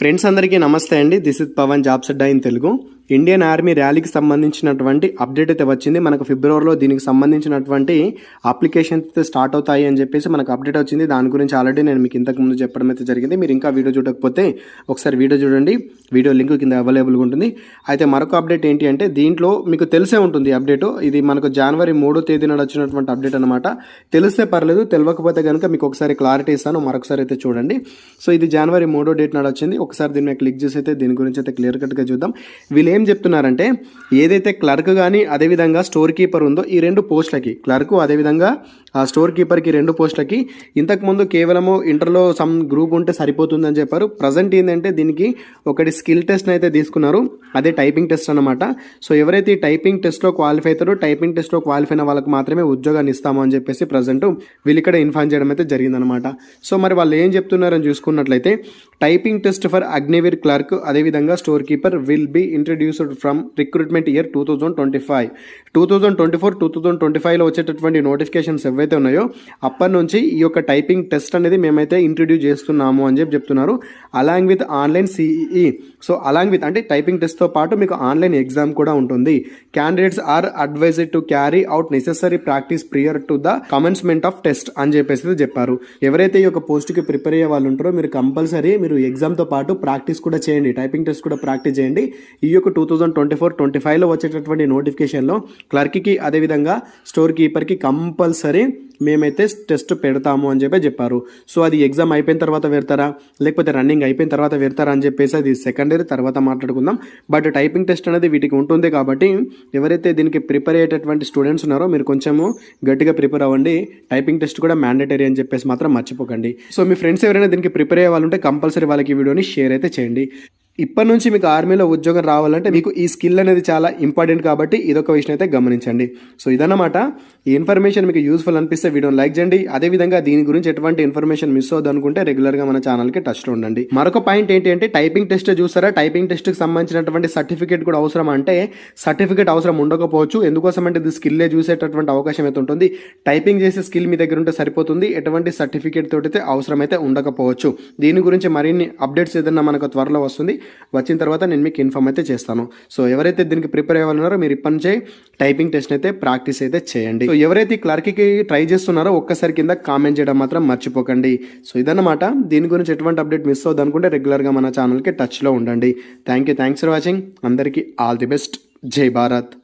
Friends అందరికీ నమస్తే అండి. This is Pavan jobs Adda in Telugu Indian army ర్యాలీకి సంబంధించినటువంటి అప్డేట్ అయితే వచ్చింది. మనకు ఫిబ్రవరిలో దీనికి సంబంధించినటువంటి అప్లికేషన్స్ అయితే స్టార్ట్ అవుతాయి అని చెప్పేసి మనకు అప్డేట్ వచ్చింది. దాని గురించి ఆల్రెడీ నేను మీకు ఇంతకు ముందు చెప్పడం అయితే జరిగింది. మీరు ఇంకా వీడియో చూడకపోతే ఒకసారి వీడియో చూడండి. వీడియో లింక్ కింద అవైలబుల్గా ఉంటుంది. అయితే మరొక అప్డేట్ ఏంటి అంటే దీంట్లో మీకు తెలిసే ఉంటుంది అప్డేట్. ఇది మనకు జనవరి మూడో తేదీన వచ్చినటువంటి అప్డేట్ అనమాట తెలిస్తే పర్లేదు తెలియకపోతే కనుక మీకు ఒకసారి క్లారిటీ ఇస్తాను. మరొకసారి అయితే చూడండి. సో ఇది జనవరి మూడో డేట్ నాడు వచ్చింది. ఒకసారి దీన్ని క్లిక్ చేసి అయితే దీని గురించి అయితే క్లియర్ కట్గా చూద్దాం. వీళ్ళు ఏం చెప్తున్నారంటే ఏదైతే క్లర్క్ కానీ అదేవిధంగా స్టోర్ కీపర్ ఉందో ఈ రెండు పోస్టులకి క్లర్క్ అదేవిధంగా ఆ స్టోర్ కీపర్కి రెండు పోస్టులకి ఇంతకుముందు కేవలము ఇంటర్లో సమ్ గ్రూప్ ఉంటే సరిపోతుందని చెప్పారు. ప్రజెంట్ ఏంటంటే దీనికి ఒకటి స్కిల్ టెస్ట్ని అయితే తీసుకున్నారు. అదే టైపింగ్ టెస్ట్ అనమాట సో ఎవరైతే ఈ టైపింగ్ టెస్ట్లో క్వాలిఫై అవుతారో టైపింగ్ టెస్ట్లో క్వాలిఫై అయిన వాళ్ళకి మాత్రమే ఉద్యోగాన్ని ఇస్తాము అని చెప్పేసి ప్రజెంట్ వీళ్ళు ఇక్కడ ఇన్ఫార్మ్ చేయడం అయితే జరిగిందనమాట సో మరి వాళ్ళు ఏం చెప్తున్నారని చూసుకున్నట్లయితే typing test for Agniveer clerk అదేవిధంగా store keeper will be introduced from recruitment year two thousand twenty five two thousand twenty four two thousand twenty ఫైవ్లో వచ్చేటటువంటి నోటిఫికేషన్స్ ఏవైతే ఉన్నాయో అప్పటి నుంచి ఈ యొక్క టైపింగ్ టెస్ట్ అనేది మేమైతే ఇంట్రడ్యూస్ చేస్తున్నాము అని చెప్పి చెప్తున్నారు. Along with online CEE so along with అంటే టైపింగ్ టెస్ట్తో పాటు మీకు ఆన్లైన్ ఎగ్జామ్ కూడా ఉంటుంది. Candidates are advised to carry out necessary practice prior to the commencement of test అని చెప్పేసి చెప్పారు. ఎవరైతే ఈ యొక్క పోస్ట్కి ప్రిపేర్ అయ్యే వాళ్ళు ఉంటారో మీరు కంపల్సరీ మీరు ఎగ్జామ్తో పాటు ప్రాక్టీస్ కూడా చేయండి. టైపింగ్ టెస్ట్ కూడా ప్రాక్టీస్ చేయండి. ఈ యొక్క two thousand twenty four twenty ఫైవ్లో వచ్చేటటువంటి నోటిఫికేషన్లో క్లర్క్కి అదేవిధంగా స్టోర్ కీపర్కి కంపల్సరీ మేమైతే టెస్ట్ పెడతాము అని చెప్పి చెప్పారు. సో అది ఎగ్జామ్ అయిపోయిన తర్వాత పెడతారా? లేకపోతే రన్నింగ్ అయిపోయిన తర్వాత పెడతారా అని చెప్పేసి అది సెకండరీ తర్వాత మాట్లాడుకుందాం. బట్ టైపింగ్ టెస్ట్ అనేది వీటికి ఉంటుంది కాబట్టి ఎవరైతే దీనికి ప్రిపేర్ అయ్యేటటువంటి స్టూడెంట్స్ ఉన్నారో మీరు కొంచెము గట్టిగా ప్రిపేర్ అవ్వండి. టైపింగ్ టెస్ట్ కూడా మ్యాండేటరీ అని చెప్పేసి మాత్రం మర్చిపోకండి. సో మీ ఫ్రెండ్స్ ఎవరైనా దీనికి ప్రిపేర్ అయ్యే వాళ్ళు ఉంటే కంపల్సరీ వాళ్ళకి ఈ వీడియోని షేర్ అయితే చేయండి. ఇప్పటి నుంచి మీకు ఆర్మీలో ఉద్యోగం రావాలంటే మీకు ఈ స్కిల్ అనేది చాలా ఇంపార్టెంట్ కాబట్టి ఇదొక విషయం అయితే గమనించండి. సో ఇదన్నమాట. ఈ ఇన్ఫర్మేషన్ మీకు యూస్ఫుల్ అనిపిస్తే వీడియోని లైక్ చేయండి. అదేవిధంగా దీని గురించి ఎటువంటి ఇన్ఫర్మేషన్ మిస్ అవ్వదు అనుకుంటే రెగ్యులర్గా మన ఛానల్కి టచ్లో ఉండండి. మరొక పాయింట్ ఏంటి అంటే టైపింగ్ టెస్ట్ చూస్తారా టైపింగ్ టెస్ట్కి సంబంధించినటువంటి సర్టిఫికేట్ కూడా అవసరం అంటే సర్టిఫికేట్ అవసరం ఉండకపోవచ్చు. ఎందుకోసం అంటే ఇది స్కిల్లే చూసేటటువంటి అవకాశం అయితే ఉంటుంది. టైపింగ్ చేసే స్కిల్ మీ దగ్గర ఉంటే సరిపోతుంది. ఎటువంటి సర్టిఫికేట్ తోటి అయితే అవసరం అయితే ఉండకపోవచ్చు. దీని గురించి మరిన్ని అప్డేట్స్ ఏదైనా మనకు త్వరలో వస్తుంది వచ్చిన తర్వాత నేను మీకు ఇన్ఫామ్ అయితే చేస్తాను. సో ఎవరైతే దీనికి ప్రిపేర్ అవ్వాలన్నారో మీరు ఇప్పటి నుంచే టైపింగ్ టెస్ట్ అయితే ప్రాక్టీస్ అయితే చేయండి. సో ఎవరైతే ఈ క్లర్క్కి ట్రై చేస్తున్నారో ఒక్కసారి కింద కామెంట్ చేయడం మాత్రం మర్చిపోకండి. సో ఇదన్నమాట. దీని గురించి ఎటువంటి అప్డేట్ మిస్ అవుద్ది అనుకుంటే రెగ్యులర్గా మన ఛానల్కి టచ్లో ఉండండి. Thank you thanks for watching. అందరికీ ఆల్ ది బెస్ట్. జై భారత్.